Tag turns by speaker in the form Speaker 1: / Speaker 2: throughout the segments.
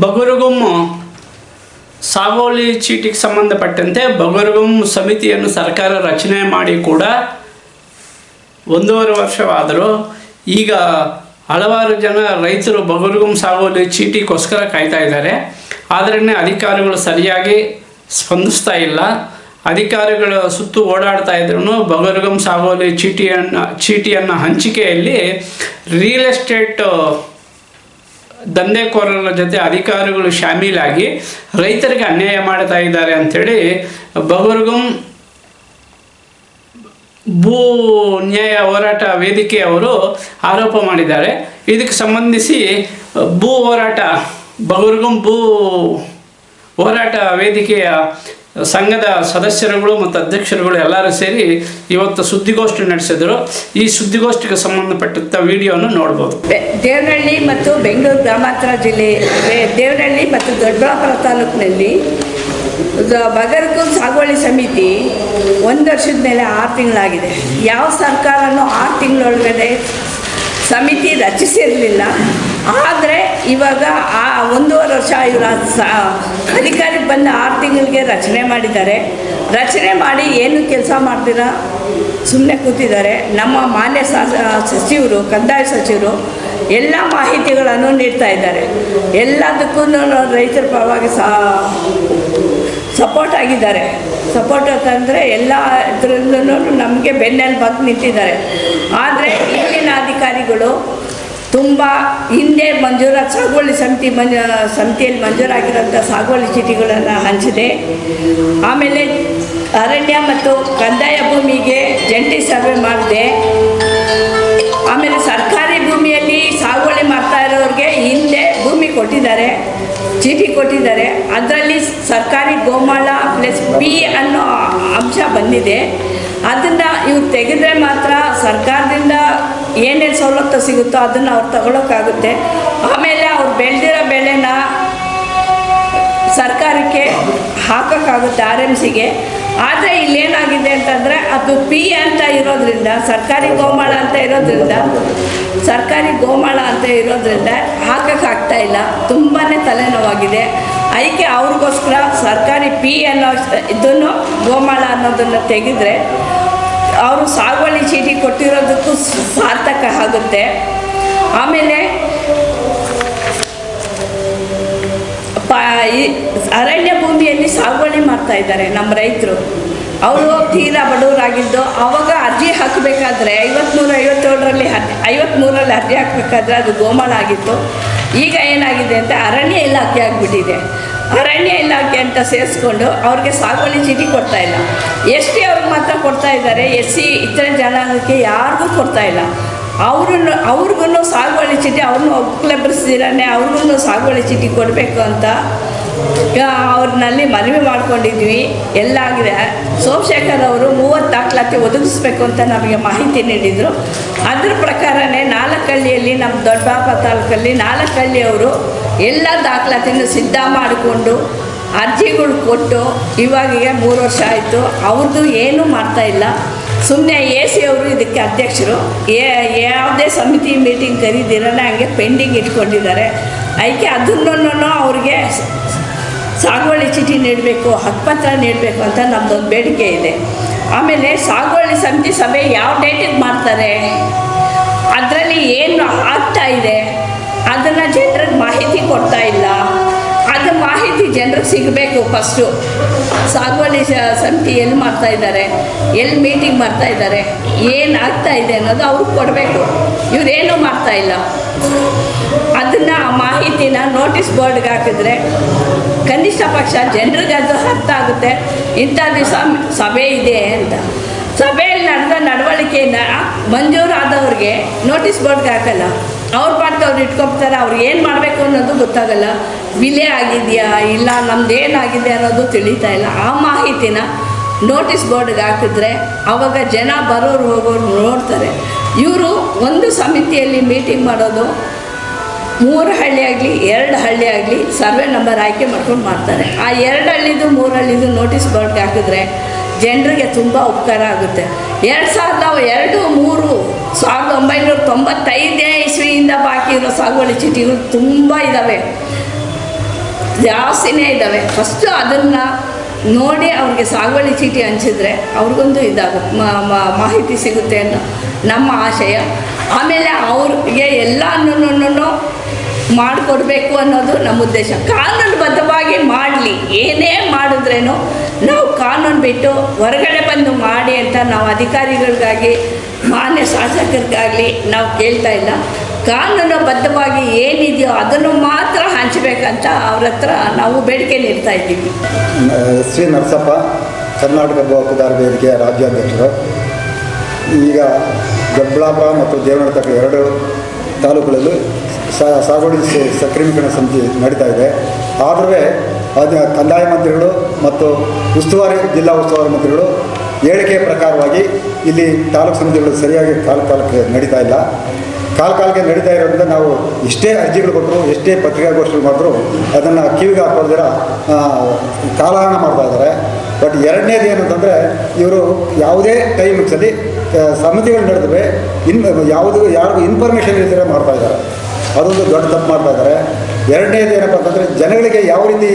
Speaker 1: ಬಗುರುಗುಮ್ ಸಾಗೋಲಿ ಚೀಟಿಗೆ ಸಂಬಂಧಪಟ್ಟಂತೆ ಬಗುರುಗುಮ್ ಸಮಿತಿಯನ್ನು ಸರ್ಕಾರ ರಚನೆ ಮಾಡಿ ಕೂಡ ಒಂದೂವರೆ ವರ್ಷವಾದರೂ ಈಗ ಹಲವಾರು ಜನ ರೈತರು ಬಗುರುಗುಮ್ ಸಾಗೋಲಿ ಚೀಟಿಗೋಸ್ಕರ ಕಾಯ್ತಾ ಇದ್ದಾರೆ. ಆದರೆ ಅಧಿಕಾರಿಗಳು ಸರಿಯಾಗಿ ಸ್ಪಂದಿಸ್ತಾ ಇಲ್ಲ. ಅಧಿಕಾರಿಗಳ ಸುತ್ತು ಓಡಾಡ್ತಾ ಇದ್ರು ಬಗುರುಗುಮ್ ಸಾಗೋಲಿ ಚೀಟಿಯನ್ನು ಚೀಟಿಯನ್ನು ಹಂಚಿಕೆಯಲ್ಲಿ ರಿಯಲ್ ಎಸ್ಟೇಟ್ ದಂಧೆಕೋರರ ಜೊತೆ ಅಧಿಕಾರಿಗಳು ಶಾಮೀಲಾಗಿ ರೈತರಿಗೆ ಅನ್ಯಾಯ ಮಾಡ್ತಾ ಇದ್ದಾರೆ ಅಂಥೇಳಿ ಬಹುರ್ಗಂ ಭೂ ನ್ಯಾಯ ಹೋರಾಟ ವೇದಿಕೆಯವರು ಆರೋಪ ಮಾಡಿದ್ದಾರೆ. ಇದಕ್ಕೆ ಸಂಬಂಧಿಸಿ ಭೂ ಹೋರಾಟ ಬಹುರ್ಗಂ ಭೂ ಹೋರಾಟ ವೇದಿಕೆಯ ಸಂಘದ ಸದಸ್ಯರುಗಳು ಮತ್ತು ಅಧ್ಯಕ್ಷರುಗಳು ಎಲ್ಲರೂ ಸೇರಿ ಇವತ್ತು ಸುದ್ದಿಗೋಷ್ಠಿ ನಡೆಸಿದರು. ಈ ಸುದ್ದಿಗೋಷ್ಠಿಗೆ ಸಂಬಂಧಪಟ್ಟಂಥ ವಿಡಿಯೋನು ನೋಡ್ಬೋದು.
Speaker 2: ದೇವನಹಳ್ಳಿ ಮತ್ತು ಬೆಂಗಳೂರು ಗ್ರಾಮಾಂತರ ಜಿಲ್ಲೆ ದೇವನಹಳ್ಳಿ ಮತ್ತು ದೊಡ್ಡಬಳ್ಳಾಪುರ ತಾಲೂಕಿನಲ್ಲಿ ಬಗರ್ಕು ಸಾಗುವಳಿ ಸಮಿತಿ ಒಂದು ವರ್ಷದ ಮೇಲೆ ಆರು ತಿಂಗಳಾಗಿದೆ. ಯಾವ ಸರ್ಕಾರನೂ ಆರು ತಿಂಗಳೊಳಗಡೆ ಸಮಿತಿ ರಚಿಸಿರಲಿಲ್ಲ. ಆದರೆ ಇವಾಗ ಆ ಒಂದೂವರೆ ವರ್ಷ ಇವರ ಅಧಿಕಾರಿ ಬಂದ ಆರು ತಿಂಗಳಿಗೆ ರಚನೆ ಮಾಡಿದ್ದಾರೆ. ರಚನೆ ಮಾಡಿ ಏನು ಕೆಲಸ ಮಾಡ್ತೀರಾ? ಸುಮ್ಮನೆ ಕೂತಿದ್ದಾರೆ. ನಮ್ಮ ಮಾನ್ಯ ಸಚಿವರು, ಕಂದಾಯ ಸಚಿವರು ಎಲ್ಲ ಮಾಹಿತಿಗಳನ್ನು ನೀಡ್ತಾ ಇದ್ದಾರೆ. ಎಲ್ಲದಕ್ಕೂ ರೈತರ ಪರವಾಗಿ ಸಪೋರ್ಟ್ ಆಗಿದ್ದಾರೆ. ಸಪೋರ್ಟ್ ಅಂತಂದರೆ ಎಲ್ಲ ಇದರಲ್ಲೂ ನಮಗೆ ಬೆನ್ನೆಲುಬಾಗಿ ನಿಂತಿದ್ದಾರೆ. ಆದರೆ ಇಲ್ಲಿನ ಅಧಿಕಾರಿಗಳು ತುಂಬ ಹಿಂದೆ ಮಂಜೂರಾತ್ ಸಾಗುವಳಿ ಸಮಿತಿ ಮಂಜ, ಸಮಿತಿಯಲ್ಲಿ ಮಂಜೂರಾಗಿರೋಂಥ ಸಾಗುವಳಿ ಚೀಟಿಗಳನ್ನು ಹಂಚಿದೆ. ಆಮೇಲೆ ಅರಣ್ಯ ಮತ್ತು ಕಂದಾಯ ಭೂಮಿಗೆ ಜಂಟಿ ಸರ್ವೆ ಮಾಡಿದೆ. ಆಮೇಲೆ ಸರ್ಕಾರಿ ಭೂಮಿಯಲ್ಲಿ ಸಾಗುವಳಿ ಮಾಡ್ತಾ ಇರೋರಿಗೆ ಹಿಂದೆ ಭೂಮಿ ಕೊಟ್ಟಿದ್ದಾರೆ, ಚೀಟಿ ಕೊಟ್ಟಿದ್ದಾರೆ. ಅದರಲ್ಲಿ ಸರ್ಕಾರಿ ಗೋಮಾಳ ಪ್ಲಸ್ ಪಿ ಅನ್ನೋ ಅಂಶ ಬಂದಿದೆ. ಅದನ್ನು ಇವ್ರು ತೆಗೆದ್ರೆ ಮಾತ್ರ ಏನೇನು ಸವಲತ್ತು ಸಿಗುತ್ತೋ ಅದನ್ನು ಅವ್ರು ತಗೊಳಕ್ಕಾಗುತ್ತೆ. ಆಮೇಲೆ ಅವ್ರು ಬೆಳೆದಿರೋ ಬೆಳೆನ ಸರ್ಕಾರಕ್ಕೆ ಹಾಕೋಕ್ಕಾಗುತ್ತೆ ಆರ್ ಎಂ ಸಿಗೆ. ಆದರೆ ಇಲ್ಲೇನಾಗಿದೆ ಅಂತಂದರೆ ಅದು ಪಿ ಅಂತ ಇರೋದ್ರಿಂದ, ಸರ್ಕಾರಿ ಗೋಮಾಳ ಅಂತ ಇರೋದ್ರಿಂದ, ಸರ್ಕಾರಿ ಗೋಮಾಳ ಅಂತ ಇರೋದ್ರಿಂದ ಹಾಕೋಕ್ಕಾಗ್ತಾ ಇಲ್ಲ. ತುಂಬಾ ತಲೆನೋವಾಗಿದೆ. ಅದಕ್ಕೆ ಅವ್ರಿಗೋಸ್ಕರ ಸರ್ಕಾರಿ ಪಿ ಅನ್ನೋ ಇದನ್ನು ಗೋಮಾಳ ಅನ್ನೋದನ್ನು ತೆಗೆದ್ರೆ ಅವರು ಸಾಗುವಳಿ ಚೀಟಿ ಕೊಟ್ಟಿರೋದಕ್ಕೂ ಸಾರ್ಥಕ ಆಗುತ್ತೆ. ಆಮೇಲೆ, ಪ ಅರಣ್ಯ ಭೂಮಿಯಲ್ಲಿ ಸಾಗುವಳಿ ಮಾಡ್ತಾ ಇದ್ದಾರೆ ನಮ್ಮ ರೈತರು. ಅವರು ತೀರಾ ಬಡವರಾಗಿದ್ದು, ಅವಾಗ ಅರ್ಜಿ ಹಾಕಬೇಕಾದ್ರೆ ಐವತ್ತ್ಮೂರು ಐವತ್ತೇಳರಲ್ಲಿ ಅರ್ಜಿ ಐವತ್ಮೂರಲ್ಲಿ ಅರ್ಜಿ ಹಾಕಬೇಕಾದ್ರೆ ಅದು ಗೋಮಾಳ ಆಗಿತ್ತು. ಈಗ ಏನಾಗಿದೆ ಅಂತ ಅರಣ್ಯ ಇಲಾಖೆ ಆಗಿಬಿಟ್ಟಿದೆ. ಅರಣ್ಯ ಇಲಾಖೆ ಅಂತ ಸೇರಿಸ್ಕೊಂಡು ಅವ್ರಿಗೆ ಸಾಗುವಳಿ ಚೀಟಿ ಕೊಡ್ತಾ ಇಲ್ಲ. ಎಸ್ ಟಿ ಅವ್ರಿಗೆ ಮಾತ್ರ ಕೊಡ್ತಾ ಇದ್ದಾರೆ, ಎಸ್ ಸಿ ಇತರ ಜನಾಂಗಕ್ಕೆ ಯಾರಿಗೂ ಕೊಡ್ತಾ ಇಲ್ಲ. ಅವ್ರನ್ನು ಅವ್ರಿಗೂ ಸಾಗುವಳಿ ಚೀಟಿ, ಅವ್ರನ್ನೂ ಒಕ್ಕಲೆಬ್ಬರಿಸಿದಿರಾನೆ ಅವ್ರಿಗೂ ಸಾಗುವಳಿ ಚೀಟಿ ಕೊಡಬೇಕು ಅಂತ ಅವ್ರನ್ನಲ್ಲಿ ಮನವಿ ಮಾಡ್ಕೊಂಡಿದ್ವಿ ಎಲ್ಲ ಆಗಿದೆ ಸೋಮಶೇಖರ್ ಅವರು ಮೂವತ್ತು ದಾಖಲಾತಿ ಒದಗಿಸ್ಬೇಕು ಅಂತ ನಮಗೆ ಮಾಹಿತಿ ನೀಡಿದರು. ಅದ್ರ ಪ್ರಕಾರನೇ ನಾಲ್ಕಹಳ್ಳಿಯಲ್ಲಿ ನಮ್ಮ ದೊಡ್ಡಬಾಪ ತಾಲೂಕಲ್ಲಿ ನಾಲ್ಕಹಳ್ಳಿಯವರು ಎಲ್ಲ ದಾಖಲಾತಿನೂ ಸಿದ್ಧ ಮಾಡಿಕೊಂಡು ಅರ್ಜಿಗಳು ಕೊಟ್ಟು ಇವಾಗೀಗ ಮೂರು ವರ್ಷ ಆಯಿತು. ಅವ್ರದ್ದು ಏನೂ ಮಾಡ್ತಾ ಇಲ್ಲ. ಸುಮ್ಮನೆ ಎ ಸಿ ಅವರು ಇದಕ್ಕೆ ಅಧ್ಯಕ್ಷರು. ಯಾವುದೇ ಸಮಿತಿ ಮೀಟಿಂಗ್ ಕರೀದಿರೋಣ ಹಂಗೆ ಪೆಂಡಿಂಗ್ ಇಟ್ಕೊಂಡಿದ್ದಾರೆ. ಅದಕ್ಕೆ ಅದನ್ನೂ ಅವ್ರಿಗೆ ಸಾಗುವಳಿ ಚೀಟಿ ನೀಡಬೇಕು, ಹಕ್ಕುಪತ್ರ ನೀಡಬೇಕು ಅಂತ ನಮ್ಮದೊಂದು ಬೇಡಿಕೆ ಇದೆ. ಆಮೇಲೆ ಸಾಗುವಳಿ ಸಮಿತಿ ಸಭೆ ಯಾವ ಡೇಟಿಗೆ ಮಾಡ್ತಾರೆ? ಅದರಲ್ಲಿ ಏನು ಆಗ್ತಾ ಇದೆ? ಅದನ್ನು ಜನರಿಗೆ ಮಾಹಿತಿ ಕೊಡ್ತಾ ಇಲ್ಲ. ಅದು ಮಾಹಿತಿ ಜನರಿಗೆ ಸಿಗಬೇಕು ಫಸ್ಟು ಸಾಗುವಳಿ ಸಮಿತಿ ಎಲ್ಲಿ ಮಾಡ್ತಾ ಇದ್ದಾರೆ ಎಲ್ಲಿ ಮೀಟಿಂಗ್ ಮಾಡ್ತಾ ಇದ್ದಾರೆ ಏನು ಆಗ್ತಾ ಇದೆ ಅನ್ನೋದು ಅವ್ರಿಗೆ ಕೊಡಬೇಕು. ಇವರೇನು ಮಾಡ್ತಾ ಇಲ್ಲ. ಅದನ್ನು ಆ ಮಾಹಿತಿನ ನೋಟಿಸ್ ಬೋರ್ಡ್ಗೆ ಹಾಕಿದ್ರೆ ಕನಿಷ್ಠ ಪಕ್ಷ ಜನರಿಗೆ ಅದು ಅರ್ಥ ಆಗುತ್ತೆ. ಇಂಥ ದಿವಸ ಸಭೆ ಇದೆ ಅಂತ. ಸಭೆಯಲ್ಲಿ ನಡೆದ ನಡವಳಿಕೆಯಿಂದ ಮಂಜೂರಾದವ್ರಿಗೆ ನೋಟಿಸ್ ಬೋರ್ಡ್ಗೆ ಹಾಕಲ್ಲ. ಅವ್ರ ಪಾಟ್ಗೆ ಅವ್ರು ಇಟ್ಕೊಳ್ತಾರೆ ಅವ್ರು ಏನು ಮಾಡಬೇಕು ಅನ್ನೋದು ಗೊತ್ತಾಗಲ್ಲ. ವಿಲೆ ಆಗಿದೆಯಾ, ಇಲ್ಲ, ನಮ್ದು ಏನಾಗಿದೆ ಅನ್ನೋದು ತಿಳಿತಾ ಇಲ್ಲ. ಆ ಮಾಹಿತಿನ ನೋಟಿಸ್ ಬೋರ್ಡ್ಗೆ ಹಾಕಿದ್ರೆ ಆವಾಗ ಜನ ಬರೋರು ಹೋಗೋರು ನೋಡ್ತಾರೆ. ಇವರು ಒಂದು ಸಮಿತಿಯಲ್ಲಿ ಮೀಟಿಂಗ್ ಮಾಡೋದು ಮೂರು ಹಳ್ಳಿ ಆಗಲಿ, ಎರಡು ಹಳ್ಳಿ ಆಗಲಿ ಸರ್ವೆ ನಂಬರ್ ಆಯ್ಕೆ ಮಾಡ್ಕೊಂಡು ಮಾಡ್ತಾರೆ. ಆ ಎರಡು ಹಳ್ಳಿದು, ಮೂರು ಹಳ್ಳಿದು ನೋಟಿಸ್ ಬೋರ್ಡ್ಗೆ ಹಾಕಿದ್ರೆ ಜನರಿಗೆ ತುಂಬ ಉಪಕಾರ ಆಗುತ್ತೆ. ಎರಡು ಸಾವಿರದ ಎರಡು, ಮೂರು, ಸಾವಿರದ ಒಂಬೈನೂರ ತೊಂಬತ್ತೈದನೇ ಇಸ್ವಿಯಿಂದ ಬಾಕಿ ಇರೋ ಸಾಗುವಳಿ ಚೀಟಿಗಳು ತುಂಬ ಇದ್ದಾವೆ ಜಾಸ್ತಿನೇ ಇದ್ದಾವೆ ಫಸ್ಟು ಅದನ್ನು ನೋಡಿ ಅವ್ರಿಗೆ ಸಾಗುವಳಿ ಚೀಟಿ ಹಂಚಿದ್ರೆ ಅವ್ರಿಗೊಂದು ಇದಾಗುತ್ತೆ ಮಾಹಿತಿ ಸಿಗುತ್ತೆ ಅನ್ನೋ ನಮ್ಮ ಆಶಯ. ಆಮೇಲೆ ಅವ್ರಿಗೆ ಎಲ್ಲನೂ ಮಾಡಿಕೊಡ್ಬೇಕು ಅನ್ನೋದು ನಮ್ಮ ಉದ್ದೇಶ. ಕಾನೂನುಬದ್ಧವಾಗಿ ಮಾಡಲಿ. ಏನೇ ಮಾಡಿದ್ರೇನು ನಾವು ಕಾನೂನು ಬಿಟ್ಟು ಹೊರಗಡೆ ಬಂದು ಮಾಡಿ ಅಂತ ನಾವು ಅಧಿಕಾರಿಗಳಿಗಾಗಿ, ಮಾನ್ಯ ಶಾಸಕರಿಗಾಗಲಿ ನಾವು ಕೇಳ್ತಾ ಇಲ್ಲ. ಕಾನೂನುಬದ್ಧವಾಗಿ ಏನಿದೆಯೋ ಅದನ್ನು ಮಾತ್ರ ಹಂಚಬೇಕಂತ ಅವ್ರ ಹತ್ರ ನಾವು ಬೇಡಿಕೆ ನೀಡ್ತಾ ಇದ್ದೀವಿ.
Speaker 3: ಶ್ರೀ ನರಸಪ್ಪ, ಕರ್ನಾಟಕ ಭೂ ಹಕ್ಕುದಾರ ವೇದಿಕೆಯ ರಾಜ್ಯಾಧ್ಯಕ್ಷರು. ಈಗ ದೊಡ್ಡಬಳ್ಳಾಪುರ ಮತ್ತು ದೇವನಹಳ್ಳಿ ಎರಡು ತಾಲೂಕುಗಳಲ್ಲಿ ಸಾಗುವಳಿ ಸಕ್ರಮೀಕರಣ ಸಮಿತಿ ನಡೀತಾ ಇದೆ. ಆದರೂ ಅದು ಕಂದಾಯ ಮಂತ್ರಿಗಳು ಮತ್ತು ಉಸ್ತುವಾರಿ ಜಿಲ್ಲಾ ಉಸ್ತುವಾರಿ ಮಂತ್ರಿಗಳು ಹೇಳಿಕೆ ಪ್ರಕಾರವಾಗಿ ಇಲ್ಲಿ ತಾಲೂಕು ಸಮಿತಿಗಳು ಸರಿಯಾಗಿ ಕಾಲ ಕಾಲಕ್ಕೆ ನಡೀತಾ ಇಲ್ಲ. ಕಾಲ ಕಾಲಕ್ಕೆ ನಡೀತಾ ಇರೋದ್ರಿಂದ ನಾವು ಎಷ್ಟೇ ಅರ್ಜಿಗಳು ಕೊಟ್ಟರು, ಎಷ್ಟೇ ಪತ್ರಿಕಾಗೋಷ್ಠಿಗಳು ಮಾಡಿದ್ರು, ಅದನ್ನು ಕಿವಿಗೆ ಹಾಕೋದಿರ ಕಾಲಹರಣ ಮಾಡ್ತಾ ಇದ್ದಾರೆ. ಬಟ್ ಎರಡನೇದು ಏನಂತಂದರೆ ಇವರು ಯಾವುದೇ ಟೈಮ್ಸಲ್ಲಿ ಸಮಿತಿಗಳು ನಡೆದವೆ ಇನ್, ಯಾವುದು ಯಾರಿಗೂ ಇನ್ಫಾರ್ಮೇಷನ್ ಇಲ್ದಿರ ಮಾಡ್ತಾ ಇದ್ದಾರೆ. ಅದೊಂದು ದೊಡ್ಡ ತಪ್ಪು ಮಾಡ್ತಾ ಇದ್ದಾರೆ. ಎರಡನೇದು ಏನಪ್ಪ ಅಂತಂದರೆ ಜನಗಳಿಗೆ ಯಾವ ರೀತಿ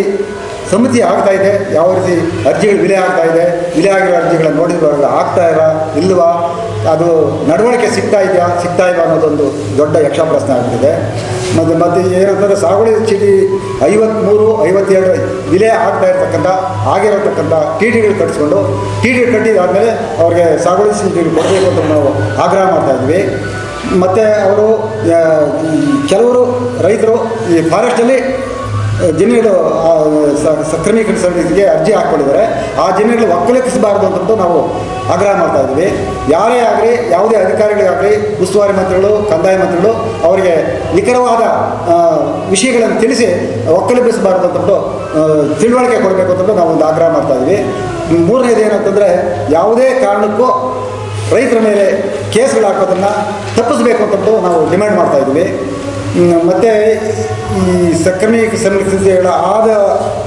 Speaker 3: ಸಮಿತಿ ಆಗ್ತಾ ಇದೆ, ಯಾವ ರೀತಿ ಅರ್ಜಿಗಳು ವಿಲೆ ಆಗ್ತಾ ಇದೆ, ವಿಲೆ ಆಗಿರೋ ಅರ್ಜಿಗಳನ್ನು ನೋಡಿದಾಗ ಆಗ್ತಾ ಇಲ್ಲ ಇಲ್ವಾ, ಅದು ನಡವಳಿಕೆ ಸಿಗ್ತಾ ಇದೆಯಾ, ಸಿಗ್ತಾ ಇಲ್ಲ ಅನ್ನೋದೊಂದು ದೊಡ್ಡ ಯಕ್ಷ ಪ್ರಶ್ನೆ ಆಗ್ತಿದೆ ಮತ್ತು ಮತ್ತು ಏನಂತಂದರೆ ಸಾಗುವಳಿ ಚೀಟಿ ಐವತ್ತ್ಮೂರು ಐವತ್ತೇಳು ವಿಲೆ ಆಗ್ತಾ ಇರ್ತಕ್ಕಂಥ, ಆಗಿರತಕ್ಕಂಥ ಟಿ ಟಿಗಳು ಕಟ್ಟಿಸ್ಕೊಂಡು, ಟಿ ಟಿ ಕಟ್ಟಿದಾದಮೇಲೆ ಅವ್ರಿಗೆ ಸಾಗುವಳಿ ಚೀಟಿಗಳು ಕೊಡಬೇಕು ಅಂತ ನಾವು ಆಗ್ರಹ ಮಾಡ್ತಾ ಇದ್ವಿ. ಮತ್ತು ಅವರು ಕೆಲವರು ರೈತರು ಈ ಫಾರೆಸ್ಟಲ್ಲಿ ಸ- ಸಕ್ರಮೀಕರಣ ಸಮಿತಿಗೆ ಅರ್ಜಿ ಹಾಕ್ಕೊಂಡಿದ್ದಾರೆ. ಆ ಜಮೀನುಗಳು ಒಕ್ಕಲೆಕ್ಕಿಸಬಾರ್ದು ಅಂತಂದು ನಾವು ಆಗ್ರಹ ಮಾಡ್ತಾ ಇದ್ದೀವಿ. ಯಾರೇ ಆಗಲಿ, ಯಾವುದೇ ಅಧಿಕಾರಿಗಳಿಗಾಗಲಿ ಉಸ್ತುವಾರಿ ಮಂತ್ರಿಗಳು, ಕಂದಾಯ ಮಂತ್ರಿಗಳು, ಅವರಿಗೆ ನಿಖರವಾದ ವಿಷಯಗಳನ್ನು ತಿಳಿಸಿ ಒಕ್ಕಲೆಬ್ಬಿಸಬಾರ್ದು ಅಂತಂದು ತಿಳುವಳಿಕೆ ಕೊಡಬೇಕು ಅಂತಂದು ನಾವು ಒಂದು ಆಗ್ರಹ ಮಾಡ್ತಾ ಇದ್ದೀವಿ. ಮೂರನೇದು ಏನಂತಂದರೆ, ಯಾವುದೇ ಕಾರಣಕ್ಕೂ ರೈತರ ಮೇಲೆ ಕೇಸ್ಗಳು ಹಾಕೋದನ್ನು ತಪ್ಪಿಸಬೇಕು ಅಂತಂದು ನಾವು ಡಿಮ್ಯಾಂಡ್ ಮಾಡ್ತಾ ಇದ್ದೀವಿ. ಮತ್ತು ಈ ಸಕ್ರಮಿ ಸಮಿತಿಗಳ ಆದ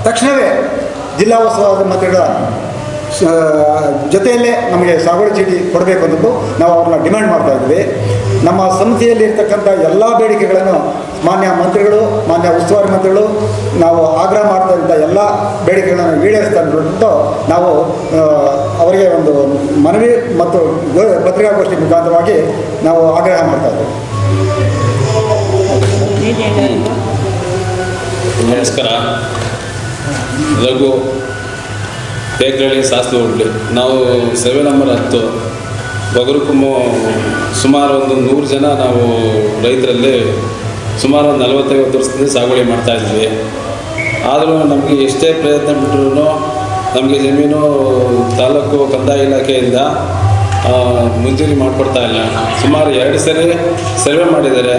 Speaker 3: ತಕ್ಷಣವೇ ಜಿಲ್ಲಾ ಉತ್ಸವದ ಮತಗಳ ಜೊತೆಯಲ್ಲೇ ನಮಗೆ ಸಾಗುವಳಿ ಚೀಟಿ ಕೊಡಬೇಕು ಅಂತಂದು ನಾವು ಅವ್ರನ್ನ ಡಿಮ್ಯಾಂಡ್ ಮಾಡ್ತಾ ಇದ್ವಿ ನಮ್ಮ ಸಮಿತಿಯಲ್ಲಿ ಇರ್ತಕ್ಕಂಥ ಎಲ್ಲ ಬೇಡಿಕೆಗಳನ್ನು ಮಾನ್ಯ ಮಂತ್ರಿಗಳು, ಮಾನ್ಯ ಉಸ್ತುವಾರಿ ಮಂತ್ರಿಗಳು, ನಾವು ಆಗ್ರಹ ಮಾಡ್ತಾ ಇದ್ದ ಎಲ್ಲ ಬೇಡಿಕೆಗಳನ್ನು ಈಡೇರಿಸ್ತಾ ಇದ್ಬಿಟ್ಟು ನಾವು ಅವರಿಗೆ ಒಂದು ಮನವಿ ಮತ್ತು ಪತ್ರಿಕಾಗೋಷ್ಠಿ ಮುಖಾಂತರವಾಗಿ ನಾವು ಆಗ್ರಹ ಮಾಡ್ತಾ ಇದ್ದೀವಿ.
Speaker 4: ನಮಸ್ಕಾರ. ರಘು ತೇಗ್ರಳ್ಳಿ ಶಾಸ್ತ್ರಿ ಹೋಗ್ಲಿ ನಾವು ಸೆವೆ ನಂಬರ್ ಹತ್ತು. ಬಗರುಕುಮ್ಮು ಸುಮಾರು ಒಂದು ನೂರು ಜನ ನಾವು ರೈತರಲ್ಲಿ ಸುಮಾರು ಒಂದು ನಲವತ್ತೈವತ್ತು ವರ್ಷದಿಂದ ಸಾಗುವಳಿ ಮಾಡ್ತಾ ಇದ್ವಿ ಆದರೂ ನಮಗೆ ಎಷ್ಟೇ ಪ್ರಯತ್ನ ಬಿಟ್ಟರು ನಮಗೆ ಜಮೀನು ತಾಲೂಕು ಕಂದಾಯ ಇಲಾಖೆಯಿಂದ ಮುಂಜೂರಿ ಮಾಡಿಕೊಡ್ತಾ ಇಲ್ಲ. ಸುಮಾರು ಎರಡು ಸರಿ ಸರ್ವೆ ಮಾಡಿದ್ದಾರೆ.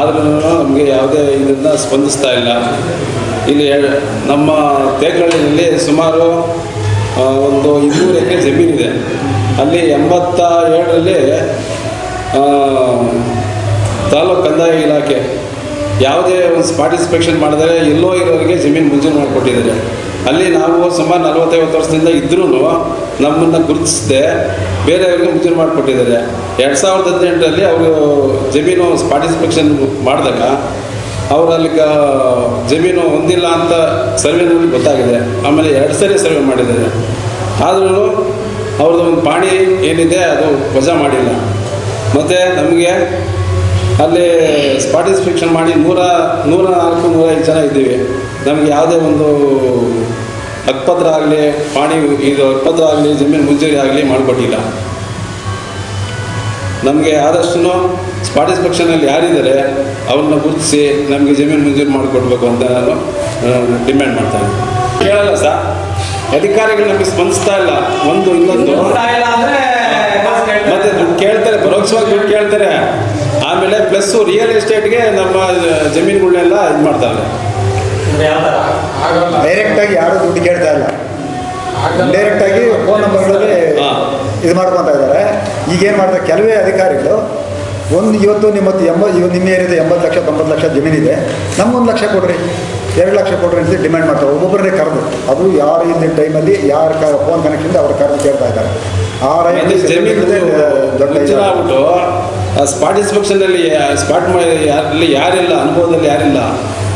Speaker 4: ಆದ್ರೂ ನಮಗೆ ಯಾವುದೇ ಇದನ್ನು ಸ್ಪಂದಿಸ್ತಾ ಇಲ್ಲ. ಇಲ್ಲಿ ನಮ್ಮ ತೇಗಳ್ಳಿನಲ್ಲಿ ಸುಮಾರು ಒಂದು ಇನ್ನೂರು ಎಕರೆ ಜಮೀನಿದೆ. ಅಲ್ಲಿ ಎಂಬತ್ತ ಏಳರಲ್ಲಿ ತಾಲೂಕು ಕಂದಾಯ ಇಲಾಖೆ ಯಾವುದೇ ಒಂದು ಪಾರ್ಟಿಸಿಪೇಷನ್ ಮಾಡಿದರೆ ಎಲ್ಲೋ ಇರೋರಿಗೆ ಜಮೀನು ಮಂಜೂರು ಮಾಡಿಕೊಟ್ಟಿದ್ದಾರೆ. ಅಲ್ಲಿ ನಾವು ಸುಮಾರು ನಲವತ್ತೈವತ್ತು ವರ್ಷದಿಂದ ಇದ್ರೂ ನಮ್ಮನ್ನು ಗುರುತಿಸದೆ ಬೇರೆಯವ್ರಿಗೆ ಮಂಜೂರು ಮಾಡಿಕೊಟ್ಟಿದ್ದಾರೆ. ಎರಡು ಸಾವಿರದ ಹದಿನೆಂಟರಲ್ಲಿ ಅವರು ಜಮೀನು ಪಾರ್ಟಿಸಿಪೇಷನ್ ಮಾಡಿದಾಗ ಅವರಲ್ಲಿ ಜಮೀನು ಹೊಂದಿಲ್ಲ ಅಂತ ಸರ್ವೆನಲ್ಲಿ ಗೊತ್ತಾಗಿದೆ. ಆಮೇಲೆ ಎರಡು ಸರಿ ಸರ್ವೆ ಮಾಡಿದ್ದಾರೆ. ಆದ್ರೂ ಅವ್ರದ್ದು ಒಂದು ಪಾಣಿ ಏನಿದೆ ಅದು ವಜಾ ಮಾಡಿಲ್ಲ. ಮತ್ತು ನಮಗೆ ಅಲ್ಲಿ ಪಾರ್ಟಿಸಿಪೇಷನ್ ಮಾಡಿ ನೂರ ನೂರ ನಾಲ್ಕು, ನೂರ ಐದು ಜನ ಇದ್ದೀವಿ. ನಮಗೆ ಯಾವುದೇ ಒಂದು ಹಕ್ಪತ್ರ ಆಗಲಿ ಪಾಣಿ ಇದು ಹಕ್ಪತ್ರ ಆಗಲಿ ಜಮೀನು ಮುಂಜೂರಿ ಆಗಲಿ ಮಾಡಿಕೊಟ್ಟಿಲ್ಲ. ನಮಗೆ ಆದಷ್ಟು ಪಾರ್ಟಿಸಿಪೇಕ್ಷನಲ್ಲಿ ಯಾರಿದ್ದಾರೆ, ಅವ್ರನ್ನ ಗುರುತಿಸಿ ನಮಗೆ ಜಮೀನು ಮಂಜೂರು ಮಾಡಿಕೊಡ್ಬೇಕು ಅಂತ ನಾನು ಡಿಮ್ಯಾಂಡ್ ಮಾಡ್ತಾ ಇದ್ದೀನಿ. ಕೇಳಲ್ಲ ಸರ್ ಅಧಿಕಾರಿಗಳು ನಮಗೆ ಸ್ಪಂದಿಸ್ತಾ ಇಲ್ಲ. ಒಂದು ಇನ್ನೊಂದು ಮತ್ತೆ ದುಡ್ಡು ಕೇಳ್ತಾರೆ ಪರೋಕ್ಷವಾಗಿ ದುಡ್ಡು ಕೇಳ್ತಾರೆ. ಆಮೇಲೆ ಪ್ಲಸ್ಸು ರಿಯಲ್ ಎಸ್ಟೇಟ್ಗೆ ನಮ್ಮ ಜಮೀನುಗಳನ್ನೆಲ್ಲ ಇದು ಮಾಡ್ತಾರೆ.
Speaker 3: ಡೈರೆಕ್ಟಾಗಿ ಯಾರು ದುಡ್ಡು ಕೇಳ್ತಾ ಇಲ್ಲ. ಡೈರೆಕ್ಟಾಗಿ ಫೋನ್ ನಂಬರ್ಗಳಲ್ಲಿ
Speaker 4: ಹಾ.
Speaker 3: ಇದು ಮಾಡ್ಕೊತಾ ಇದ್ದಾರೆ. ಈಗೇನು ಮಾಡ್ತಾರೆ? ಕೆಲವೇ ಅಧಿಕಾರಿಗಳು ಒಂದು ಇವತ್ತು ನಿಮ್ಮ ಎಂಬ ಇವತ್ತು ನಿಮ್ಮ ಏರಿಯಾದ ಎಂಬತ್ತು ಲಕ್ಷ ತೊಂಬತ್ತು ಲಕ್ಷ ಜಮೀನಿದೆ ನಮ್ಗೊಂದು ಲಕ್ಷ ಕೊಡ್ರಿ. ಎರಡು ಲಕ್ಷ ಕೊಡ್ರಿ ಅಂತ ಡಿಮ್ಯಾಂಡ್ ಮಾಡ್ತಾರೆ. ಒಬ್ಬೊಬ್ಬರನ್ನೇ ಕರೆದು. ಅದು ಯಾರು ಇಂದಿನ ಟೈಮಲ್ಲಿ ಯಾರ ಕ ಫೋನ್ ಕನೆಕ್ಷನ್ ಅವ್ರ ಕರೆದು ಕೇಳ್ತಾ ಇದ್ದಾರೆ. ಆ ರೈತ.
Speaker 4: ಆಗ್ಬಿಟ್ಟು ಸ್ಪಾಟ್ ಮಾಡಿ ಯಾರಲ್ಲಿ ಯಾರಿಲ್ಲ ಅನುಭವದಲ್ಲಿ ಯಾರಿಲ್ಲ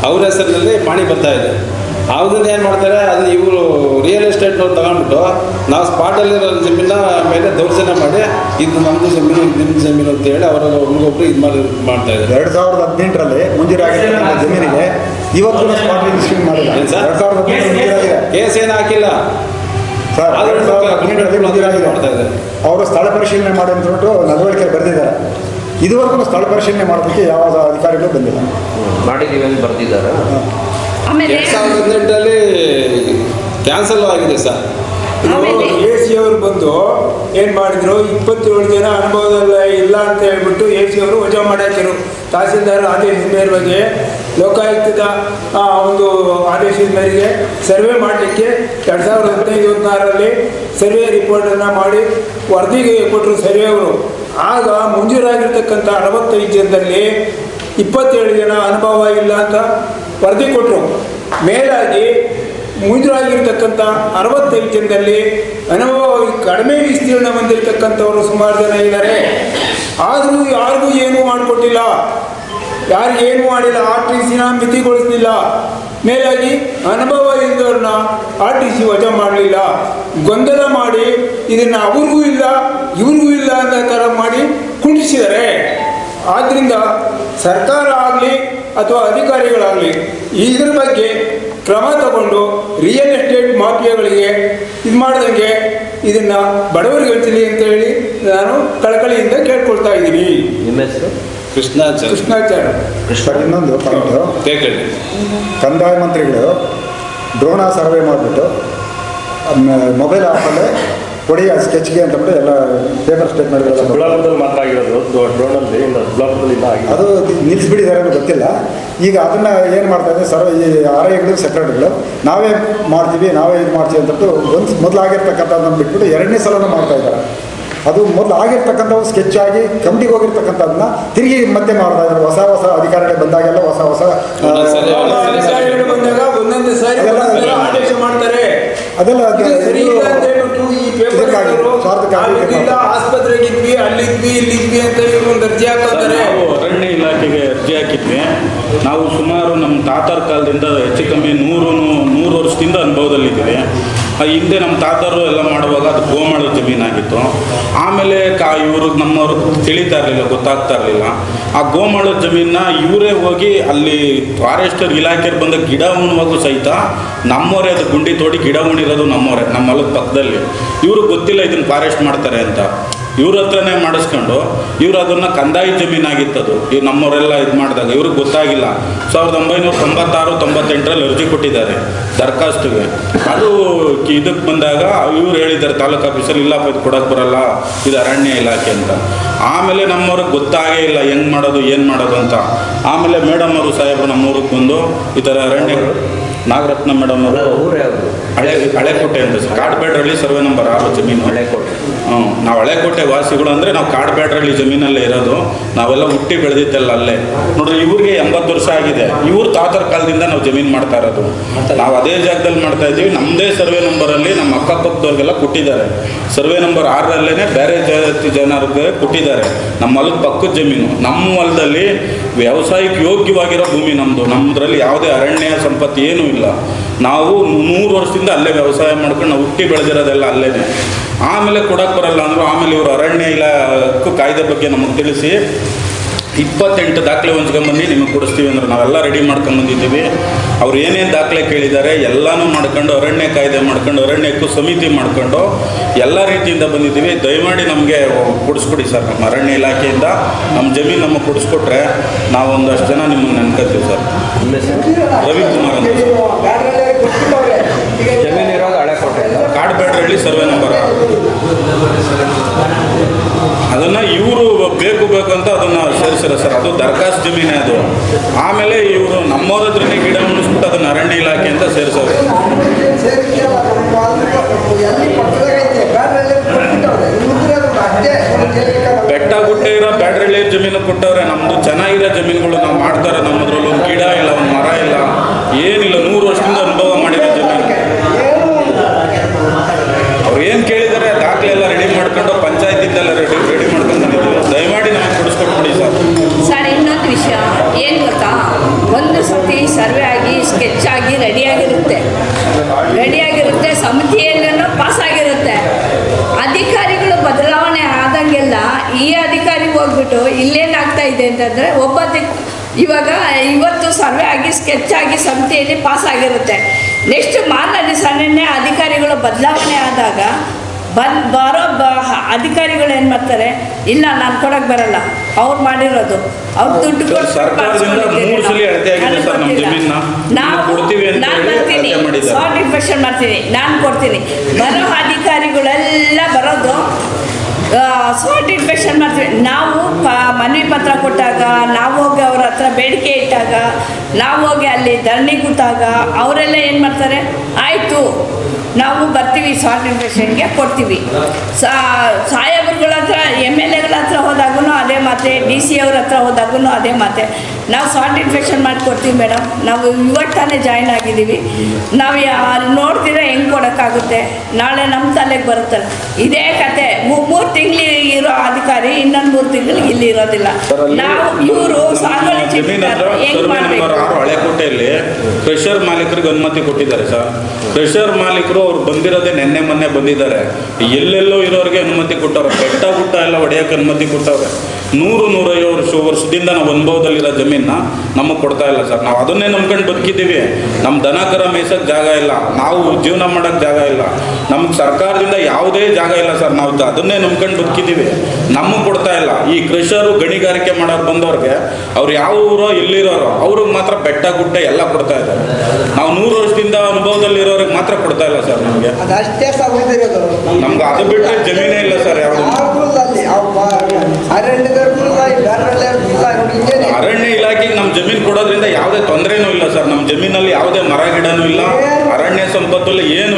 Speaker 4: ಅವರ ಹೆಸರಿನಲ್ಲಿ ಪಾಣಿ ಬರ್ತಾ ಇದೆ. ಅದನ್ನ ಏನು ಮಾಡ್ತಾರೆ ಅದು ಇವರು ರಿಯಲ್ ಎಸ್ಟೇಟ್ನವ್ರು ತಗೊಂಡ್ಬಿಟ್ಟು ನಾವು ಸ್ಪಾಟಲ್ಲಿರೋ ಜಮೀನ ಮೇಲೆ ದೌರ್ಜನ್ಯ ಮಾಡಿ ಇದು ನಮ್ಮದು ಜಮೀನು ಇದು ನಿಮ್ಮ ಜಮೀನು ಅಂತ ಹೇಳಿ ಅವರ ಒಬ್ರಿಗೊಬ್ರು ಇದು ಮಾಡಿ ಇದ್ ಮಾಡ್ತಾ ಇದ್ದಾರೆ.
Speaker 3: ಎರಡು ಸಾವಿರದ ಹದಿನೆಂಟರಲ್ಲಿ ಮುಂಜಾನೆ ಜಮೀನಿಗೆ. ಇವತ್ತು ಸ್ಪಾಟ್ ಮಾಡಿಲ್ಲ? ಎರಡು ಸಾವಿರದ ಹದಿನೆಂಟು
Speaker 4: ಕೇಸ್ ಏನು ಹಾಕಿಲ್ಲ?
Speaker 3: ಸರ್
Speaker 4: ಆದ್ರೆ
Speaker 3: ಎರಡು ಸಾವಿರದ ಹದಿನೆಂಟರಲ್ಲಿ ಮಂಜೂರಾಗಿದೆ
Speaker 4: ಮಾಡ್ತಾ ಇದ್ದಾರೆ.
Speaker 3: ಅವರು ಸ್ಥಳ ಪರಿಶೀಲನೆ ಮಾಡಿ ಅಂತ ಹೇಳ್ಬಿಟ್ಟು ನಡವಳಿಕೆ ಬರೆದಿದ್ದಾರೆ. ಇದುವರೆಗೂ ಸ್ಥಳ ಪರಿಶೀಲನೆ ಮಾಡೋದಕ್ಕೆ ಯಾವ ಅಧಿಕಾರಿಗಳು ಬಂದಿಲ್ಲ.
Speaker 5: ಮಾಡಿದ್ದೀವಿ ಅಂತ ಬರ್ತಿದ್ದಾರೆ
Speaker 2: ಆಮೇಲೆ
Speaker 4: ಎರಡು ಸಾವಿರದ ಹದಿನೆಂಟರಲ್ಲಿ ಕ್ಯಾನ್ಸಲ್ ಆಗಿದೆ ಸರ್.
Speaker 2: ಆಮೇಲೆ
Speaker 6: ಎ ಸಿ ಅವರು ಬಂದು ಏನು ಮಾಡಿದ್ರು ಇಪ್ಪತ್ತೇಳು ಜನ ಅನುಭವದಲ್ಲ ಇಲ್ಲ ಅಂತ ಹೇಳ್ಬಿಟ್ಟು ಎ ಸಿ ಅವರು ವಜಾ ಮಾಡಾಕಿರು ತಹಸೀಲ್ದಾರ್ ಆದೇಶದ ಮೇರೆಗೆ ಲೋಕಾಯುಕ್ತದ ಒಂದು ಆದೇಶದ ಮೇರೆಗೆ ಸರ್ವೆ ಮಾಡಲಿಕ್ಕೆ ಎರಡು ಸಾವಿರದ ಹದಿನೈದು ಹದಿನಾರರಲ್ಲಿ ಸರ್ವೆ ರಿಪೋರ್ಟನ್ನು ಮಾಡಿ ವರದಿಗೆ ಕೊಟ್ಟರು ಸರ್ವೆ ಅವರು ಆಗ ಮುಂಜೂರಾಗಿರ್ತಕ್ಕಂಥ ಅರವತ್ತೈದು ಜನದಲ್ಲಿ ಇಪ್ಪತ್ತೇಳು ಜನ ಅನುಭವ ಇಲ್ಲ ಅಂತ ವರದಿ ಕೊಟ್ಟರು ಮೇಲಾಗಿ ಮುಂಜಾಗಿರ್ತಕ್ಕಂಥ ಅರವತ್ತೈದು ಜನದಲ್ಲಿ ಅನುಭವವಾಗಿ ಕಡಿಮೆ ವಿಸ್ತೀರ್ಣ ಹೊಂದಿರತಕ್ಕಂಥವರು ಸುಮಾರು ಜನ ಇದ್ದಾರೆ. ಆದರೂ ಯಾರಿಗೂ ಏನೂ ಮಾಡಿಕೊಟ್ಟಿಲ್ಲ. ಏನು ಮಾಡಿಲ್ಲ, ಆರ್ ಟಿ ಸಿನ ಮಿತಿಗೊಳಿಸಲಿಲ್ಲ. ಮೇಲಾಗಿ ಅನುಭವ ಇದ್ದವ್ರನ್ನ ಆರ್ ಟಿ ಸಿ ವಜಾ ಮಾಡಲಿಲ್ಲ. ಗೊಂದಲ ಮಾಡಿ ಇದನ್ನು ಅವ್ರಿಗೂ ಇಲ್ಲ, ಇವ್ರಿಗೂ ಇಲ್ಲ ಅನ್ನೋ ಥರ ಮಾಡಿ ಕುಂಡಿಸಿದ್ದಾರೆ ಆದ್ದರಿಂದ ಸರ್ಕಾರ ಆಗಲಿ ಅಥವಾ ಅಧಿಕಾರಿಗಳಾಗಲಿ ಇದ್ರ ಬಗ್ಗೆ ಕ್ರಮ ತಗೊಂಡು ರಿಯಲ್ ಎಸ್ಟೇಟ್ ಮಾಫಿಯಾಗಳಿಗೆ ಇದು ಮಾಡಿದಂಗೆ ಇದನ್ನ ಬಡವರಿಗೆ ಹೇಳ್ತೀನಿ ಅಂತ ಹೇಳಿ ನಾನು ಕಳಕಳಿಯಿಂದ ಕೇಳ್ಕೊಳ್ತಾ ಇದ್ದೀನಿ.
Speaker 5: ನಿಮ್ಮ ಹೆಸರು?
Speaker 4: ಕೃಷ್ಣಾಚಾರ್ಯ
Speaker 6: ಕೃಷ್ಣಾಚಾರ್ಯ
Speaker 3: ಕೃಷ್ಣ ಇನ್ನೊಂದು ಪಾಯಿಂಟು ಕಂದಾಯ ಮಂತ್ರಿಗಳು ಡ್ರೋನ ಸರ್ವೆ ಮಾಡಿಬಿಟ್ಟು ಮೊಬೈಲ್ ಆ್ಯಪಲ್ಲೇ ಕೊಡಿ ಆ ಸ್ಕೆಚ್ಗೆ ಬಿಟ್ಟು ಎಲ್ಲ ಪೇಪರ್ ಸ್ಟೇಟ್ಮೆಂಟ್ಗಳೆಲ್ಲ.
Speaker 7: ಗುಲಾಬದಲ್ಲಿ ಮಾತ್ರ ಆಗಿರೋದು ಡ್ರೋನಲ್ಲಿ ಇನ್ನು ಗುಲಾಬದಲ್ಲಿ ಇನ್ನೂ ಆಗಿಲ್ಲ
Speaker 3: ಅದು ನಿಲ್ಲಿಸ್ಬಿಟ್ಟಿದ್ದಾರೆ ಅಂತ ಗೊತ್ತಿಲ್ಲ. ಈಗ ಅದನ್ನ ಏನು ಮಾಡ್ತಾ ಇದ್ದಾರೆ ಸರ್ವ ಈ ಆರ್ ಐಗಳು ಸೆಕ್ರೆಟರಿಗಳು ನಾವೇ ಮಾಡ್ತೀವಿ ನಾವೇ ಇದು ಮಾಡ್ತೀವಿ ಅಂತಬಿಟ್ಟು ಒಂದು ಮೊದಲು ಆಗಿರ್ತಕ್ಕಂಥದ್ದನ್ನು ಬಿಟ್ಬಿಟ್ಟು ಎರಡನೇ ಸಲನೂ ಮಾಡ್ತಾ ಇದ್ದಾರೆ. ಅದು ಮೊದಲು ಆಗಿರ್ತಕ್ಕಂಥವು ಸ್ಕೆಚ್ ಆಗಿ ಕಮಿಟಿಗೆ ಹೋಗಿರ್ತಕ್ಕಂಥದ್ದನ್ನ ತಿರುಗಿ ಮತ್ತೆ ಮಾಡ್ತಾ ಇದ್ದಾರೆ. ಹೊಸ ಹೊಸ ಅಧಿಕಾರಿಗಳು ಬಂದಾಗೆಲ್ಲ ಹೊಸ ಹೊಸ ಅದೆಲ್ಲ ಸ್ವಾರ್ಥಕ್ಕಾಗಿ
Speaker 6: ಆಸ್ಪತ್ರೆಗಿದ್ವಿ ಅಲ್ಲಿದ್ವಿ ಇಲ್ಲಿದ್ವಿ ಅಂತ ಒಂದು ಅರ್ಜಿ ಹಾಕೋದ್ರೆ
Speaker 8: ನಾವು ಅರಣ್ಯ ಇಲಾಖೆಗೆ ಅರ್ಜಿ ಹಾಕಿದ್ವಿ. ನಾವು ಸುಮಾರು ನಮ್ಮ ತಾತರ ಕಾಲದಿಂದ ಹೆಚ್ಚು ಕಮ್ಮಿ ನೂರು ನೂರು ವರ್ಷದಿಂದ ಅನುಭವದಲ್ಲಿದ್ದೀವಿ. ಆ ಹಿಂದೆ ನಮ್ಮ ತಾತರು ಎಲ್ಲ ಮಾಡುವಾಗ ಅದು ಗೋಮಾಳ ಜಮೀನಾಗಿತ್ತು ಆಮೇಲೆ ಕಾ ಇವರು ನಮ್ಮವರು ತಿಳಿತಾ ಇರಲಿಲ್ಲ ಗೊತ್ತಾಗ್ತಾ ಇರಲಿಲ್ಲ. ಆ ಗೋಮಾಳ ಜಮೀನ ಇವರೇ ಹೋಗಿ ಅಲ್ಲಿ ಫಾರೆಸ್ಟರ್ ಇಲಾಖೆ ಬಂದ ಗಿಡ ಉಣ್ಣುವಾಗೂ ಸಹಿತ ನಮ್ಮವರೇ ಅದು ಗುಂಡಿ ತೋಡಿ ಗಿಡ ಉಣಿರೋದು ನಮ್ಮವರೇ ನಮ್ಮ ಹೊಲದ ಪಕ್ಕದಲ್ಲಿ. ಇವರು ಗೊತ್ತಿಲ್ಲ ಇದನ್ನು ಫಾರೆಸ್ಟ್ ಮಾಡ್ತಾರೆ ಅಂತ. ಇವ್ರ ಹತ್ರನೇ ಮಾಡಿಸ್ಕೊಂಡು ಇವರು ಅದನ್ನ ಕಂದಾಯ ಜಮೀನಾಗಿತ್ತದು. ಇವ್ರು ನಮ್ಮವರೆಲ್ಲ ಇದು ಮಾಡಿದಾಗ ಇವ್ರಿಗೆ ಗೊತ್ತಾಗಿಲ್ಲ. ಸಾವಿರದ ಒಂಬೈನೂರ ತೊಂಬತ್ತಾರು, ತೊಂಬತ್ತೆಂಟರಲ್ಲಿ ಅರ್ಜಿ ಕೊಟ್ಟಿದ್ದಾರೆ ದರ್ಖಾಸ್ತಿಗೆ. ಅದು ಇದಕ್ಕೆ ಬಂದಾಗ ಇವ್ರು ಹೇಳಿದ್ದಾರೆ, ತಾಲೂಕು ಆಫೀಸಲ್ಲಿ ಇಲ್ಲಪ್ಪ ಇದು ಕೊಡೋಕೆ ಬರಲ್ಲ, ಇದು ಅರಣ್ಯ ಇಲಾಖೆ ಅಂತ. ಆಮೇಲೆ ನಮ್ಮವ್ರಿಗೆ ಗೊತ್ತಾಗೇ ಇಲ್ಲ, ಹೆಂಗೆ ಮಾಡೋದು, ಏನು ಮಾಡೋದು ಅಂತ. ಆಮೇಲೆ ಮೇಡಮ್ ಅವರು ಸಾಹೇಬರು ನಮ್ಮೂರಿಗೆ ಬಂದು ಈ ಥರ ಅರಣ್ಯ ನಾಗರತ್ನ ಮೇಡಮ್ ಅವರು ಹಳೆ ಹಳೆಕೋಟೆ ಅಂತ. ಸರ್ ಕಾಡ್ಬೇಡ್ರಳ್ಳಿ ಸರ್ವೆ ನಂಬರ್ ಆರು ಜಮೀನು.
Speaker 5: ಹಳೆಕೋಟೆ
Speaker 8: ನಾವು ಹಳೆಕೋಟೆ ವಾಸಿಗಳು ಅಂದರೆ ನಾವು ಕಾಡ್ಬೇಡ್ರಲ್ಲಿ ಜಮೀನಲ್ಲೇ ಇರೋದು. ನಾವೆಲ್ಲ ಹುಟ್ಟಿ ಬೆಳೆದಿದ್ದೆಲ್ಲ ಅಲ್ಲೇ. ನೋಡ್ರಿ, ಇವ್ರಿಗೆ ಎಂಬತ್ತು ವರ್ಷ ಆಗಿದೆ. ಇವ್ರ ತಾತರ ಕಾಲದಿಂದ ನಾವು ಜಮೀನು ಮಾಡ್ತಾ ಇರೋದು. ನಾವು ಅದೇ ಜಾಗದಲ್ಲಿ ಮಾಡ್ತಾ ಇದ್ದೀವಿ. ನಮ್ಮದೇ ಸರ್ವೆ ನಂಬರಲ್ಲಿ ನಮ್ಮ ಅಕ್ಕಪಕ್ಕದವ್ರಿಗೆಲ್ಲ ಕೊಟ್ಟಿದ್ದಾರೆ. ಸರ್ವೆ ನಂಬರ್ ಆರರಲ್ಲೇ ಬೇರೆ ಜಾತಿ ಜನರಿಗೆ ಕೊಟ್ಟಿದ್ದಾರೆ. ನಮ್ಮ ಹೊಲದ ಪಕ್ಕದ ಜಮೀನು. ನಮ್ಮ ಹೊಲದಲ್ಲಿ ವ್ಯವಸಾಯಕ್ಕೆ ಯೋಗ್ಯವಾಗಿರೋ ಭೂಮಿ ನಮ್ಮದು ನಮ್ಮದ್ರಲ್ಲಿ ಯಾವುದೇ ಅರಣ್ಯ ಸಂಪತ್ತಿ ಏನೂ ಇಲ್ಲ. ನಾವು ನೂರು ವರ್ಷದಿಂದ ಅಲ್ಲೇ ವ್ಯವಸಾಯ ಮಾಡ್ಕೊಂಡು ನಾವು ಹುಟ್ಟಿ ಬೆಳೆದಿರೋದೆಲ್ಲ ಅಲ್ಲೇ ಆಮೇಲೆ ಕೊಡಕ್ಕೆ ಬರಲ್ಲ ಅಂದರು ಆಮೇಲೆ ಇವರು ಅರಣ್ಯ ಇಲಾಖೆ ಕಾಯ್ದೆ ಬಗ್ಗೆ ನಮಗೆ ತಿಳಿಸಿ ಇಪ್ಪತ್ತೆಂಟು ದಾಖಲೆ ಹೊಂಚ್ಕೊಂಬಂದು ನಿಮಗೆ ಕೊಡಿಸ್ತೀವಿ ಅಂದ್ರೆ. ನಾವೆಲ್ಲ ರೆಡಿ ಮಾಡ್ಕೊಂಬಂದಿದ್ದೀವಿ ಅವ್ರು ಏನೇನು ದಾಖಲೆ ಕೇಳಿದ್ದಾರೆ ಎಲ್ಲನೂ ಮಾಡ್ಕೊಂಡು ಅರಣ್ಯ ಕಾಯ್ದೆ ಮಾಡ್ಕೊಂಡು ಅರಣ್ಯಕ್ಕೂ ಸಮಿತಿ ಮಾಡ್ಕೊಂಡು ಎಲ್ಲ ರೀತಿಯಿಂದ ಬಂದಿದ್ದೀವಿ. ದಯಮಾಡಿ ನಮಗೆ ಕೊಡಿಸ್ಕೊಡಿ ಸರ್ ನಮ್ಮ ಅರಣ್ಯ ಇಲಾಖೆಯಿಂದ ನಮ್ಮ ಜಮೀನು ನಮಗೆ ಕೊಡಿಸ್ಕೊಟ್ರೆ ನಾವು ಒಂದಷ್ಟು ಜನ ನಿಮ್ಮನ್ನು ನೆನ್ಕೋತೀವಿ ಸರ್. ರವಿಕುಮಾರ್ ಅಂತ
Speaker 5: ಜಮೀನು ಇರೋದು ಕಾಡು
Speaker 8: ಕಾಡ್ಬೇಡ್ರಳ್ಳಿ ಸರ್ವೆ ನಂಬರ್ ಅದನ್ನು ಇವರು ಬೇಕು ಬೇಕು ಅಂತ ಅದನ್ನು ಸೇರಿಸಿರ ಸರ್. ಅದು ದರ್ಖಾಸ್ ಜಮೀನೇ ಅದು. ಆಮೇಲೆ ಇವರು ನಮ್ಮವ್ರ ಹತ್ರನೇ ಗಿಡ ಉಣಿಸ್ಬಿಟ್ಟು ಅದನ್ನು ಅರಣ್ಯ ಇಲಾಖೆ ಅಂತ ಸೇರಿಸೋರು. ಬೆಟ್ಟ ಗುಟ್ಟೆ ಇರೋ ಬ್ಯಾಡ್ರಳ್ಳಿ ಜಮೀನು ಕೊಟ್ಟವ್ರೆ. ನಮ್ಮದು ಚೆನ್ನಾಗಿರೋ ಜಮೀನುಗಳು ನಾವು ಮಾಡ್ತಾರೆ ನಮ್ಮದ್ರಲ್ಲಿ. ಒಂದು ಗಿಡ ಇಲ್ಲ, ಒಂದು ಮರ ಇಲ್ಲ. ಏನಿಲ್ಲ, ನೂರು ವರ್ಷದಿಂದ ಅನುಭವ ಮಾಡಿದ್ರು ಜಮೀನು ಅವ್ರು ಏನು ಕೇಳಿದರೆ, ದಾಖಲೆ ಎಲ್ಲ ರೆಡಿ ಮಾಡ್ಕೊಂಡು ಪಂಚಾಯತಿಂದೆಲ್ಲ ರೆಡಿ ರೆಡಿ ಮಾಡ್ಕೊಂಡು ಬಂದಿದ್ದೀವಿ. ದಯಮಾಡಿ ನಮಗೆ ಕೊಡಿಸ್ಕೊಟ್ಬಿಡಿ ಸರ್.
Speaker 2: ಸರ್, ಇನ್ನೊಂದು ವಿಷಯ. ಏನು ಗೊತ್ತಾ? ಒಂದು ಸತಿ ಸರ್ವೆ ಆಗಿ ಸ್ಕೆಚ್ ಆಗಿ ರೆಡಿ ರೆಡಿಯಾಗಿರುತ್ತೆ ಸಮಿತಿಯಲ್ಲೂ ಪಾಸ್ ಆಗಿರುತ್ತೆ. ಅಧಿಕಾರಿಗಳು ಬದಲಾವಣೆ ಆದಂಗೆಲ್ಲ ಈ ಅಧಿಕಾರಿ ಹೋಗ್ಬಿಟ್ಟು ಇಲ್ಲೇನಾಗ್ತಾ ಇದೆ ಅಂತಂದರೆ ಒಬ್ಬ ಇವಾಗ ಇವತ್ತು ಸರ್ವೆ ಆಗಿ ಸ್ಕೆಚ್ ಆಗಿ ಸಮಿತಿಯಲ್ಲಿ ಪಾಸ್ ಆಗಿರುತ್ತೆ. ನೆಕ್ಸ್ಟ್ ಮಾರ್ನಲ್ಲಿ ದಿವಸನೇ ಅಧಿಕಾರಿಗಳು ಬದಲಾವಣೆ ಆದಾಗ ಬಂದ್ ಬರೋ ಬ ಅಧಿಕಾರಿಗಳು ಏನು ಮಾಡ್ತಾರೆ ಇಲ್ಲ ನಾನು ಕೊಡೋಕೆ ಬರಲ್ಲ ಅವ್ರು ಮಾಡಿರೋದು. ಅವ್ರು ದುಡ್ಡು
Speaker 8: ಸರ್,
Speaker 2: ಕೊಟ್ಟು
Speaker 8: ಸರ್ಕಾರದಿಂದ ಮೂರು ಸಲ ಅಳತೆ ಆಗಿದೆ ಸರ್ ನಮ್ಮ ಜಮೀನನ್ನ.
Speaker 2: ನಾವು
Speaker 8: ನೀವು ಅಂತ
Speaker 2: ನಾನು
Speaker 8: ಹೇಳಿ
Speaker 2: ಬರ್ತೀನಿ
Speaker 8: ಅಳತೆ
Speaker 2: ಇನ್ಫೆಕ್ಷನ್ ಮಾಡ್ತೀನಿ. ನಾನು ಕೊಡ್ತೀನಿ. ಬರೋ ಅಧಿಕಾರಿಗಳೆಲ್ಲ ಬರೋದು ಸ್ಪಾಟ್ ಇನ್ಫೆಕ್ಷನ್ ಮಾಡ್ತೀವಿ ನಾವು ಪ, ಮನವಿ ಪತ್ರ ಕೊಟ್ಟಾಗ, ನಾವು ಹೋಗಿ ಅವ್ರ ಹತ್ರ ಬೇಡಿಕೆ ಇಟ್ಟಾಗ, ನಾವು ಹೋಗಿ ಅಲ್ಲಿ ಧರಣಿ ಕೂತಾಗ, ಅವರೆಲ್ಲ ಏನು ಮಾಡ್ತಾರೆ? ಆಯಿತು, ನಾವು ಬರ್ತೀವಿ ಶಾರ್ಟ್ ಇನ್ಫೆಕ್ಷನ್ಗೆ ಕೊಡ್ತೀವಿ. ಸಾಹೇಬ್ರುಗಳ ಹತ್ರ, ಎಂ ಎಲ್ ಎಗಳ ಹತ್ರ ಹೋದಾಗೂ ಅದೇ ಮಾತೆ, ಡಿ ಸಿ ಅವ್ರ ಹತ್ರ ಹೋದಾಗೂ ಅದೇ ಮಾತೆ. ನಾವು ಸಾರ್ಟ್ ಇನ್ಫೆಕ್ಷನ್ ಮಾಡಿಕೊಡ್ತೀವಿ ಮೇಡಮ್ ನಾವು ಇವತ್ತು ತಾನೇ ಜಾಯ್ನ್ ಆಗಿದ್ದೀವಿ. ನಾವು ನೋಡ್ತೀರಾ ಹೆಂಗೆ ಕೊಡೋಕ್ಕಾಗುತ್ತೆ? ನಾಳೆ ನಮ್ಮ ತಲೆಗೆ ಬರುತ್ತಲ್ಲ. ಇದೇ ಕತೆ. ಮೂರು ತಿಂಗಳು ಇರೋ ಅಧಿಕಾರಿ ಇನ್ನೊಂದು ಮೂರು ತಿಂಗಳು ಇಲ್ಲಿ ಇರೋದಿಲ್ಲ. ನಾವು ಇವರು ಸಾಗುವಳಿ
Speaker 8: ಹಳೆಕೋಟೆಯಲ್ಲಿ ಕ್ರೆಷರ್ ಮಾಲೀಕರಿಗೆ ಅನುಮತಿ ಕೊಟ್ಟಿದ್ದಾರೆ ಸರ್. ಕ್ರೆಷರ್ ಮಾಲೀಕರು ಅವ್ರು ಬಂದಿರೋದೇ ನಿನ್ನೆ ಮೊನ್ನೆ ಬಂದಿದ್ದಾರೆ. ಎಲ್ಲೆಲ್ಲೋ ಇರೋರಿಗೆ ಅನುಮತಿ ಕೊಟ್ಟವ್ರೆ. ಬೆಟ್ಟ ಗುಟ್ಟ ಎಲ್ಲ ಹೊಡೆಯೋಕೆ ಅನುಮತಿ ಕೊಟ್ಟವ್ರೆ. ನೂರು ನೂರೈವತ್ತು ವರ್ಷ ವರ್ಷದಿಂದ ನಾವು ಅನುಭವದಲ್ಲಿರೋ ಜಮೀನ ನಮಗೆ ಕೊಡ್ತಾ ಇಲ್ಲ ಸರ್. ನಾವು ಅದನ್ನೇ ನಂಬ್ಕೊಂಡು ಬದುಕಿದ್ದೀವಿ. ನಮ್ಮ ದನಕರ ಮೇಯ್ಸಕ್ಕೆ ಜಾಗ ಇಲ್ಲ. ನಾವು ಜೀವನ ಮಾಡೋಕ್ಕೆ ಜಾಗ ಇಲ್ಲ. ನಮ್ಗೆ ಸರ್ಕಾರದಿಂದ ಯಾವುದೇ ಜಾಗ ಇಲ್ಲ ಸರ್. ನಾವು ಅದನ್ನೇ ನಂಬ್ಕೊಂಡು ಬದುಕಿದ್ದೀವಿ. ನಮಗೆ ಕೊಡ್ತಾ ಇಲ್ಲ. ಈ ಕೃಷರು ಗಣಿಗಾರಿಕೆ ಮಾಡೋರು ಬಂದವ್ರಿಗೆ ಅವ್ರು ಯಾವ ಊರೋ ಎಲ್ಲಿರೋರು ಅವ್ರಿಗೆ ಮಾತ್ರ ಬೆಟ್ಟ ಗುಡ್ಡ ಎಲ್ಲ ಕೊಡ್ತಾ ಇದ್ದಾರೆ. ನಾವು ನೂರು ವರ್ಷದಿಂದ ಅನುಭವದಲ್ಲಿರೋರಿಗೆ ಮಾತ್ರ ಕೊಡ್ತಾ ಇಲ್ಲ ಸರ್ ನಮಗೆ. ನಮ್ಗೆ ಅದು ಬಿಟ್ಟರೆ ಜಮೀನೇ ಇಲ್ಲ ಸರ್ ಯಾವುದು.
Speaker 9: ಇಲ್ಲ ಇಲ್ಲ ಇಲ್ಲ ಹಿಂಗೇನೆ
Speaker 8: ಅರಣ್ಯ ಇಲಾಖೆಗೆ ನಮ್ಮ ಜಮೀನು ಕೊಡೋದ್ರಿಂದ ಯಾವುದೇ ತೊಂದರೆನೂ ಇಲ್ಲ ಸರ್. ನಮ್ಮ ಜಮೀನಲ್ಲಿ ಯಾವುದೇ ಮರ ಗಿಡನೂ ಇಲ್ಲ. ಅರಣ್ಯ ಸಂಪತ್ತು ಏನೂ